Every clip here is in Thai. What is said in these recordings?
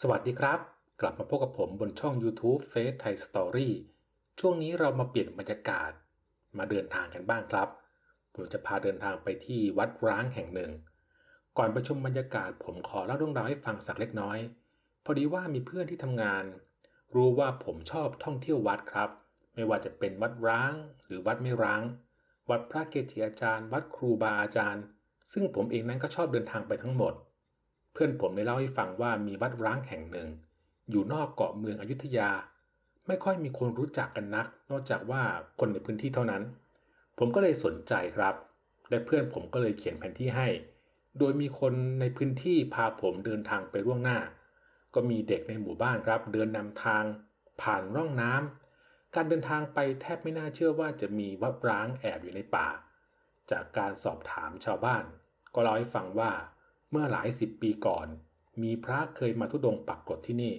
สวัสดีครับ กลับมาพบกับผมบนช่อง YouTube Face Thai Story ช่วงนี้เรามาเปลี่ยนบรรยากาศ มาเดินทางกันบ้างครับ ผมจะพาเดินทางไปที่วัดร้างแห่งหนึ่ง ก่อนไปชมบรรยากาศผมขอเล่าเรื่องราวให้ฟังสักเล็กน้อย พอดีว่ามีเพื่อนที่ทำงาน รู้ว่าผมชอบท่องเที่ยววัดครับ ไม่ว่าจะเป็นวัดร้าง หรือวัดไม่ร้าง วัดพระเกจิอาจารย์ วัดครูบาอาจารย์ ซึ่งผมเองนั้นก็ชอบเดินทางไปทั้งหมด เพื่อนผมได้เล่าให้ฟังว่ามีวัดร้างแห่งหนึ่ง อยู่นอกเกาะเมืองอยุธยา ไม่ค่อยมีคนรู้จักกันนัก นอกจากว่าคนในพื้นที่เท่านั้น ผมก็เลยสนใจครับ และเพื่อนผมก็เลยเขียนแผนที่ให้ โดยมีคนในพื้นที่พาผมเดินทางไปล่วงหน้า ก็มีเด็กในหมู่บ้านครับ เดินนำทาง ผ่านร่องน้ำการเดินทางไปแทบไม่น่าเชื่อว่าจะมีวัดร้างแอบอยู่ในป่า จากการสอบถามชาวบ้าน ก็เล่าให้ฟังว่า เมื่อหลายสิบปีก่อน มีพระเคยมาทุดงปักกรดที่นี่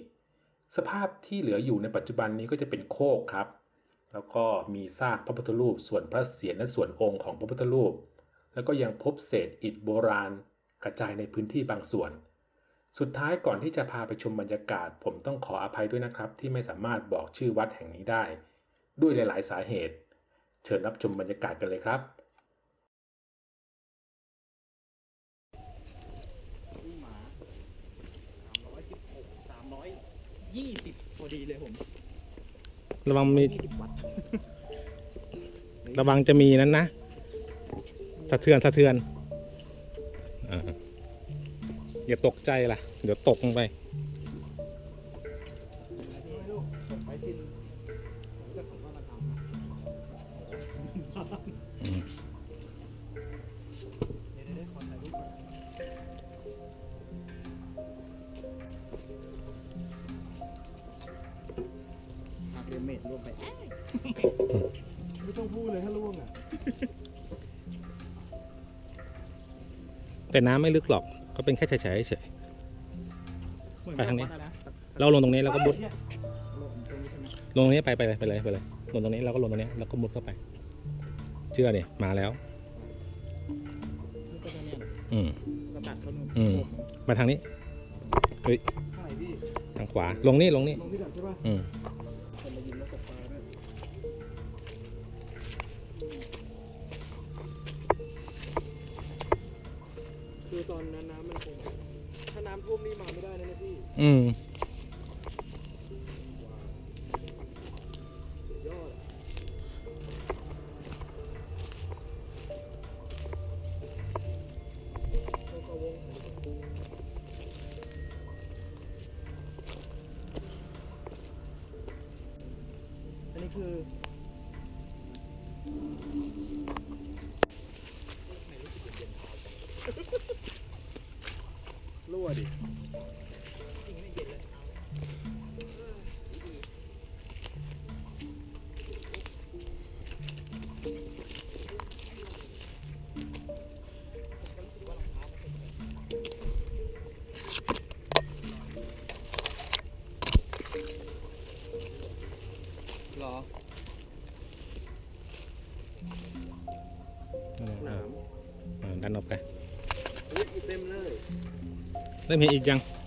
สภาพที่เหลืออยู่ในปัจจุบันนี้ก็จะเป็นโคกครับ แล้วก็มีซากพระพุทธรูปส่วนพระเศียรและส่วนองค์ของพระพุทธรูป แล้วก็ยังพบเศษอิฐโบราณ กระจายในพื้นที่บางส่วน สุดท้ายก่อนที่จะพาไปชมบรรยากาศ ผมต้องขออภัยด้วยนะครับ ที่ไม่สามารถบอกชื่อวัดแห่งนี้ได้ ด้วยหลาย ๆ สาเหตุ เชิญรับชมบรรยากาศกันเลยครับ ลูกหมาสามร้อยสิบหกสามร้อย ยี่สิบพอดีเลยผมระวังมียี่สิบวัตต์ระวังจะมีนั้นนะสะเทือนสะเทือนอ่าอย่าตกใจล่ะ เดี๋ยวตกลงไปลูกส่งไปที่ผมจะของธนาคา ดเมดรวมไปไม่ต้องพูดเลยถ้าล่วงอะแต่น้ำไม่ลึกหรอก ก็เป็นแค่เฉยๆเฉย ไปทางนี้ เราลงตรงนี้แล้วก็มุด ลงตรงนี้ไปไปเลยไปเลยไปเลย ลงตรงนี้แล้วก็ลงตรงนี้แล้วก็มุดเข้าไป เชื่อเนี่ยมาแล้ว อืม ระตัดเขาหนุ่มอืม มาทางนี้ใช่พี่ทางขวา ลงนี่ลงนี่ ลงนี่ก่อนใช่ป่ะ อืม อตอนนั้นน้ำมันคงถ้าน้ำท่วมนี่มาไม่ได้นะเนี่ยพี่อืม สุดยอดอะเข้าเข้าวงอันนี้คือ วดิหรอหนามอ่าดันออกไป อุ้ยเต็มเลย เริ่มเห็นอีกยังเ